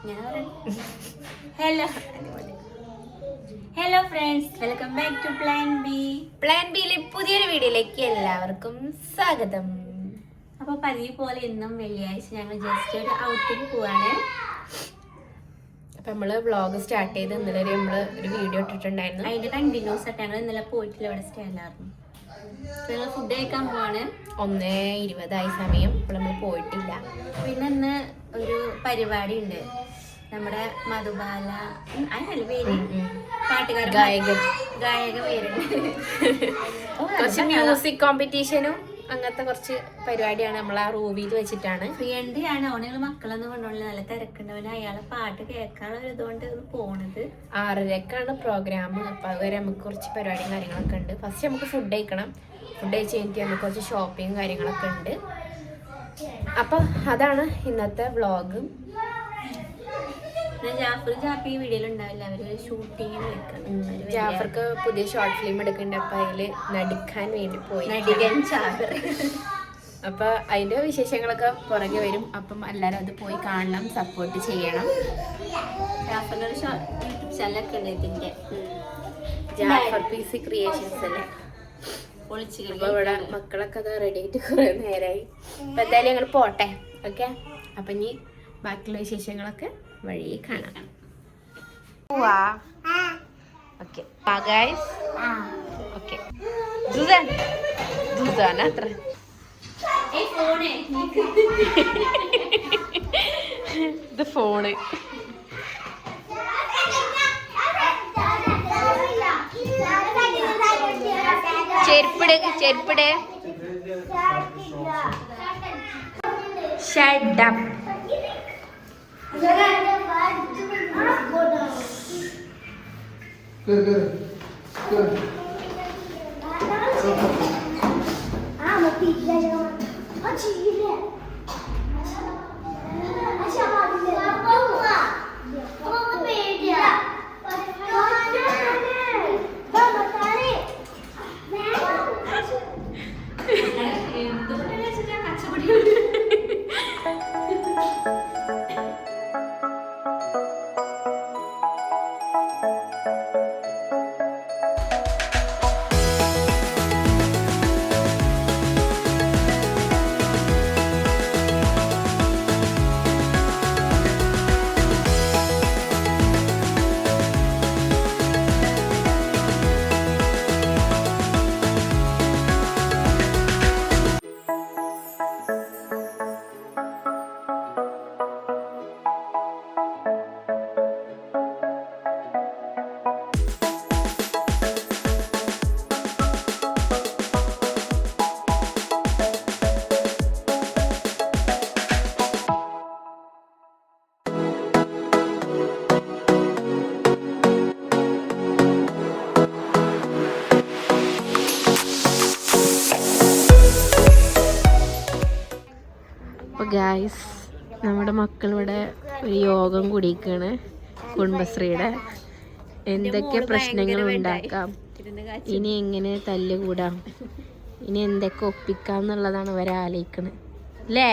Hello hello friends welcome back to plan B plan ബിയിലെ പുതിയൊരു വീഡിയോയിലേക്ക് എല്ലാവർക്കും സ്വാഗതം. അപ്പോൾ പതിവ് പോലെ ഇന്നും വെള്ളിയാഴ്ച ഞങ്ങൾ ജസ്റ്റ് ഒരു ഔട്ടിങ് പോവാണ്. അപ്പൊ നമ്മൾ വ്ലോഗ് സ്റ്റാർട്ട് ചെയ്ത് ഇന്നലെ ഒരു നമ്മൾ ഒരു വീഡിയോ ഇട്ടിട്ടുണ്ടായിരുന്നു. അതിന്റെ കണ്ടിന്യൂസ് ആയിട്ട് ഞങ്ങൾ ഇന്നലെ പോയിട്ടില്ല ഇവിടെ സ്റ്റേ അല്ലായിരുന്നു. ഞങ്ങൾ ഫുഡ് കഴിക്കാൻ പോവാണ്. ഒന്നേ ഇരുപതായി സമയം നമ്മൾ പോയിട്ടില്ല. പിന്നെ ഇന്ന് ഒരു പരിപാടി ഉണ്ട്. നമ്മുടെ മധുബാല ഉം, അതല്ല പേര്. പാട്ടുകാരൻ. ഗായകൻ. ഗായക പേരുണ്ട് കുറച്ച് മ്യൂസിക് കോമ്പറ്റീഷനും അങ്ങനത്തെ കുറച്ച് പരിപാടിയാണ് നമ്മൾ ആ റൂമിൽ വെച്ചിട്ടാണ്. വേണ്ടിയാണ് ഓണങ്ങൾ മക്കളൊന്നും കൊണ്ടുള്ള നല്ല തിരക്കുണ്ടവന്. അയാളെ പാട്ട് കേൾക്കാനുള്ള ഒരു ഇതുകൊണ്ട് പോണത്. ആറരക്കാണ് പ്രോഗ്രാം അപ്പൊ അതുവരെ നമുക്ക് കുറച്ച് പരിപാടിയും കാര്യങ്ങളൊക്കെ ഉണ്ട്. ഫസ്റ്റ് നമുക്ക് ഫുഡ് കഴിക്കണം. ഫുഡ് കഴിച്ച് കഴിഞ്ഞിട്ട് നമുക്ക് കുറച്ച് ഷോപ്പിംഗ് കാര്യങ്ങളൊക്കെ ഉണ്ട്. അപ്പൊ അതാണ് ഇന്നത്തെ വ്ളോഗ് ജാഫർ ജാപ്പി ഈ വീഡിയോയിൽ ഉണ്ടാവില്ല? അവർ ഷൂട്ടിങ്ങിന് വെക്കണം ജാഫർക്ക് പുതിയ ഷോർട്ട് ഫിലിം എടുക്കുന്നുണ്ട്. അപ്പൊ അതിൽ നടിക്കാൻ വേണ്ടി പോയി. നടികൻ ജാഫർ അപ്പൊ അതിന്റെ വിശേഷങ്ങളൊക്കെ പുറകെ വരും. അപ്പം എല്ലാരും അത് പോയി കാണണം സപ്പോർട്ട് ചെയ്യണം. ജാഫറിന്റെ ഒരു യൂട്യൂബ് ചാനലൊക്കെ ഉണ്ട് ഇതിന്റെ. ജാഫർ പി സി ക്രിയേഷൻസ് അല്ലേ? പൊളിച്ച് അപ്പൊ ഇവിടെ മക്കളൊക്കെ അത് റെഡി ആയിട്ട് കുറെ നേരമായി അപ്പൊ എന്തായാലും ഞങ്ങൾ പോട്ടെ. ഓക്കെ അപ്പൊ ഇനി ബാക്കിയുള്ള വിശേഷങ്ങളൊക്കെ വഴി കാണാം. ഓക്കെ ഓക്കെ അത്ര. ഇത് ഫോണ് ചെരുപ്പിട് ചെരുപ്പിട്. कर कर कर। हाँ मैं पीछे जा रहा हूँ। अच्छी है। अच्छा ഗായ്സ് നമ്മുടെ മക്കൾ ഇവിടെ ഒരു യോഗം കൂടിയിരിക്കുകയാണ്. കുടുംബശ്രീയുടെ. എന്തൊക്കെ പ്രശ്നങ്ങൾ ഉണ്ടാക്കാം? ഇനി എങ്ങനെ തല്ലുകൂടാം? ഇനി എന്തൊക്കെ ഒപ്പിക്കാം എന്നുള്ളതാണ് ഇവരെ ആലോചിക്കുന്നത് അല്ലേ?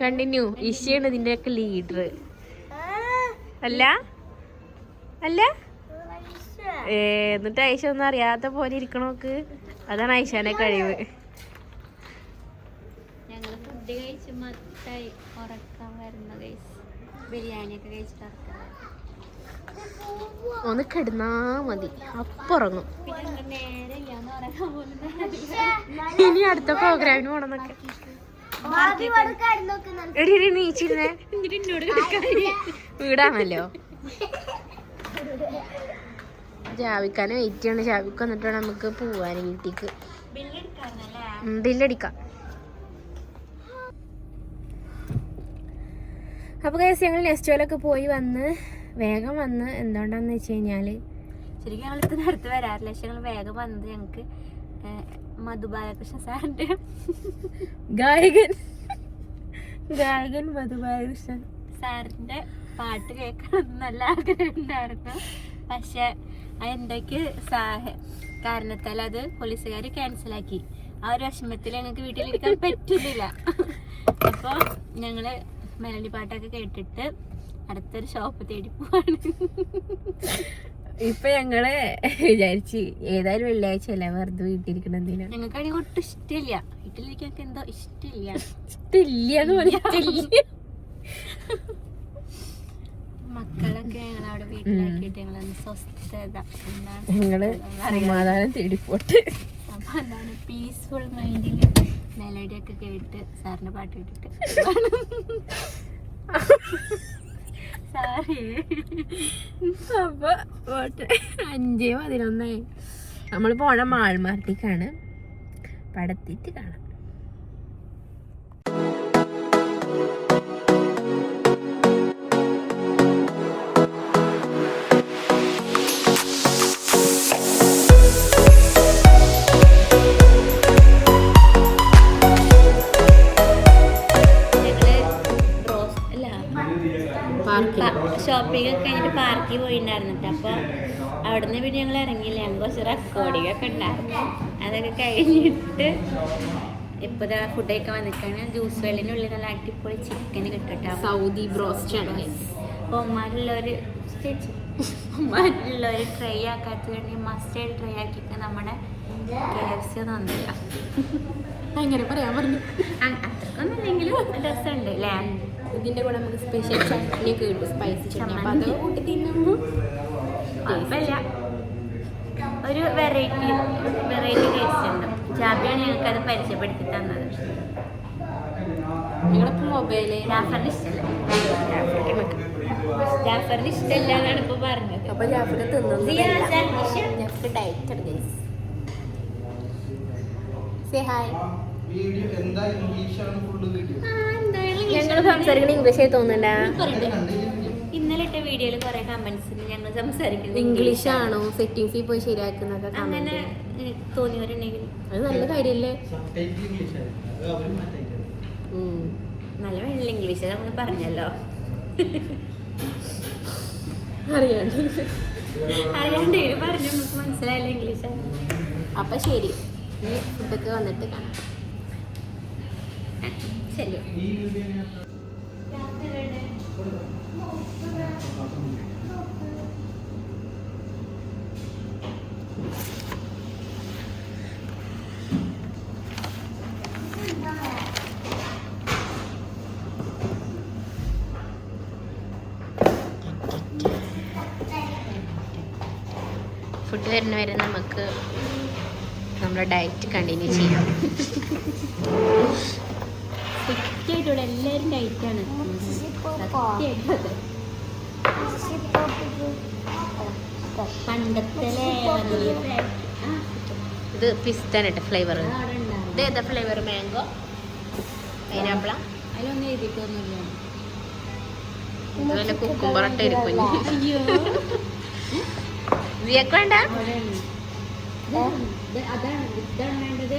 കണ്ടിന്യൂ ഇഷയാണ് ഇതിന്റെയൊക്കെ ലീഡർ അല്ല? അല്ല? എന്നിട്ട് ഐഷ ഒന്നും അറിയാത്ത പോലെ ഇരിക്കണോക്ക് അതാണ് ഐഷാനെ കഴിവ്. ഫുഡ് കഴിച്ച് മത്തായി ഉറക്കാൻ വരുന്ന കഴിച്ച് ബിരിയാണി ഒക്കെ കഴിച്ചിട്ട് ഉറക്കാൻ ഒന്ന് കിടന്നാ മതി. അപ്പുറങ്ങും ഇനി അടുത്ത പ്രോഗ്രാമിന് പോണെന്നൊക്കെ. എടി എടി നീച്ചിരുന്നേ വീടാണല്ലോ. ജാവിക്കാനെ വെയിറ്റ് ചെയ്യണം. ജാവിക്ക് വന്നിട്ട് വേണം നമുക്ക് പോവാൻ വീട്ടിക്ക്. ബില്ലടിക്കാം. അപ്പോൾ കേസ് ഞങ്ങൾ നെസ്റ്റോലൊക്കെ പോയി വന്ന് വേഗം വന്ന് എന്തുകൊണ്ടാന്ന് വെച്ച് കഴിഞ്ഞാൽ ശരിക്കും ഞങ്ങൾ ഇത്ര അടുത്ത് വരാറില്ല. പക്ഷെ ഞങ്ങൾ വേഗം വന്നത് ഞങ്ങൾക്ക് മധുബാലകൃഷ്ണ സാറിന്റെ ഗായകൻ. ഗായകൻ മധുബാലകൃഷ്ണൻ സാറിന്റെ പാട്ട് കേൾക്കണം നല്ല ആഗ്രഹം ഉണ്ടായിരുന്നു. പക്ഷെ എന്തൊക്കെ സാഹ കാരണത്താൽ അത് പോലീസുകാർ ക്യാൻസലാക്കി ആ ഒരു വിഷമത്തിൽ ഞങ്ങൾക്ക് വീട്ടിലിരിക്കാൻ പറ്റുന്നില്ല. അപ്പോൾ ഞങ്ങൾ മെലഡി പാട്ടൊക്കെ കേട്ടിട്ട് അടുത്തൊരു ഷോപ്പ് തേടി പോവാണ്. ഇപ്പൊ ഞങ്ങൾ വിചാരിച്ച് ഏതായാലും വെള്ളിയാഴ്ച അല്ലേ? വെറുതെ വീട്ടിലിരിക്കണ എന്തിനാ? ഞങ്ങൾക്കാണെങ്കിൽ ഒട്ടും ഇഷ്ടമില്ല വീട്ടിലിരിക്കൊക്കെ എന്തോ ഇഷ്ടമില്ല ഇഷ്ടമില്ല മക്കളൊക്കെ ഞങ്ങൾ അവിടെ വീട്ടിലാക്കിയിട്ട് ഞങ്ങളൊന്ന് സ്വസ്ഥത. എന്താണ് ഞങ്ങൾ സമാധാനം തേടിപ്പോട്ട്. അപ്പൊ എന്താണ്? പീസ്ഫുൾ മൈൻഡിൽ മെലഡി ഒക്കെ കേട്ട് സാറിന്റെ പാട്ട് കേട്ടിട്ട്. അഞ്ചേ പതിനൊന്നായി. നമ്മൾ പോണ മാൾമാർട്ടിക്കാണ് പടത്തിട്ട് കാണാം. ഷോപ്പിംഗ് ഒക്കെ കഴിഞ്ഞിട്ട് പാർക്കിൽ പോയിട്ടുണ്ടായിരുന്നു അപ്പൊ അവിടുന്ന് പിന്നെ ഞങ്ങൾ ഇറങ്ങിയില്ല. ഞങ്ങൾ കുറച്ച് റെക്കോർഡിംഗ് ഒക്കെ ഉണ്ടായിരുന്നു. അതൊക്കെ കഴിഞ്ഞിട്ട് ഇപ്പൊ ഫുഡ് കഴിക്കാൻ വന്നിട്ടാണ് ജ്യൂസ് വെള്ളിനുള്ളിൽ നല്ല അടിപൊളി ചിക്കൻ കിട്ടട്ടെ. സൗദി ബ്രോസ്റ്റ് ആണ് അപ്പോൾ ഉമ്മാരുള്ളവർ ചേച്ചി ഉമ്മാരുള്ളവർ ട്രൈ ആക്കാത്തത് വേണ്ടി മസ്റ്റായിട്ട് ട്രൈ ആക്കിയിട്ട് നമ്മുടെ കെ എഫ് സി നന്നില്ല അങ്ങനെ പറയാൻ പറഞ്ഞു? അത്രക്കൊന്നും ഇല്ലെങ്കിലും രസമുണ്ട് അല്ലേ ഇതിന്റെ കൂടെ നമുക്ക് സ്പെഷ്യൽ ചട്നി ഒക്കെ കിട്ടും. സ്പൈസി ചട്നി. അപ്പൊ അത് കൂട്ടി തിന്നുമ്പോൾ കുഴപ്പമില്ല. ഒരു വെറൈറ്റി വെറൈറ്റി ടേസ്റ്റ് ഉണ്ട്. ജാബിയാണ് ഞങ്ങൾക്ക് അത് പരിചയപ്പെടുത്തി തന്നത്. നിങ്ങളിപ്പോ മൊബൈൽ ജാഫറിന് ഇഷ്ടമല്ല ജാഫറിന് ഇഷ്ടമല്ല എന്നാണ് ഇപ്പൊ പറഞ്ഞത്. അപ്പൊ സിയാസൻ ഇഷ്ടം. ജാഫിക്ക് ഡയറ്റ് സേ ഹായ് വീഡിയോ എന്താ ഇംഗ്ലീഷാണ് ഫുള്ള് വീഡിയോ ഞങ്ങൾ സംസാരിക്കണ ഇംഗ്ലീഷ് ആയി തോന്നുന്നുണ്ടാ ഇന്നലെ ഇട്ട വീഡിയോയിൽ കുറെ കമന്റ്സിൽ ഞങ്ങൾ സംസാരിക്കുന്നത് ഇംഗ്ലീഷ് ആണോ? സെറ്റിങ്സിൽ പോയി ശരിയാക്കുന്നൊക്കെ അങ്ങനെ തോന്നിയവരുണ്ടെങ്കിൽ. അത് നല്ല കാര്യല്ലേ. നല്ല വേണ്ട ഇംഗ്ലീഷ് നമ്മൾ പറഞ്ഞല്ലോ. അറിയാണ്ട്. അറിയാണ്ട് പറഞ്ഞു നമുക്ക് മനസ്സിലായല്ലോ ഇംഗ്ലീഷ് അപ്പൊ ശരി. ഇനി ഫുഡൊക്കെ വന്നിട്ട് കാണാം. വീഡിയോ ഫുഡ് വരുന്ന വരെ നമുക്ക് നമ്മുടെ ഡയറ്റ് കണ്ടിന്യൂ ചെയ്യാം. സത്യമായിട്ടുള്ള എല്ലാവരും ഡയറ്റാണ് സത്യമായിട്ടും. പണ്ടത്തെ ഇത് പിസ്താണ് കേട്ടോ ഫ്ലേവർ ഇത് ഏതാ ഫ്ലേവർ മാംഗോ പൈനാപ്പിള അതിലൊന്നും എഴുതിയിട്ടൊന്നുമില്ല. ഇത് വല്ല കുക്കുംബറട്ട ഇരിക്കും അയ്യോ. ഇതിയൊക്കെ വേണ്ട? അതാണ്. ഇതാണ് വേണ്ടത്.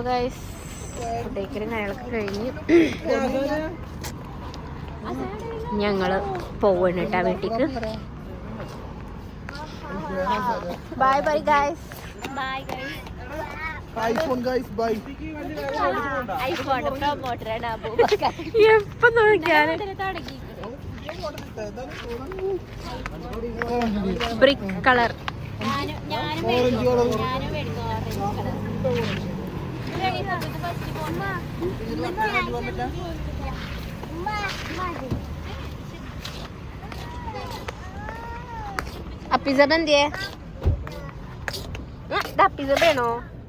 അപ്പോൾ ഗൈസ് ഫുഡേക്കലും കാര്യങ്ങളൊക്കെ കഴിഞ്ഞ്. ഞങ്ങൾ പോവാണ് കേട്ടോ വീട്ടിക്ക്. Bye bye guys bye guys എപ്പോ നോക്കിയാലും? ബ്രിക്ക് കളർ ഞാനും ഞാനും A Pisa bandiera? No, da Pisa bene.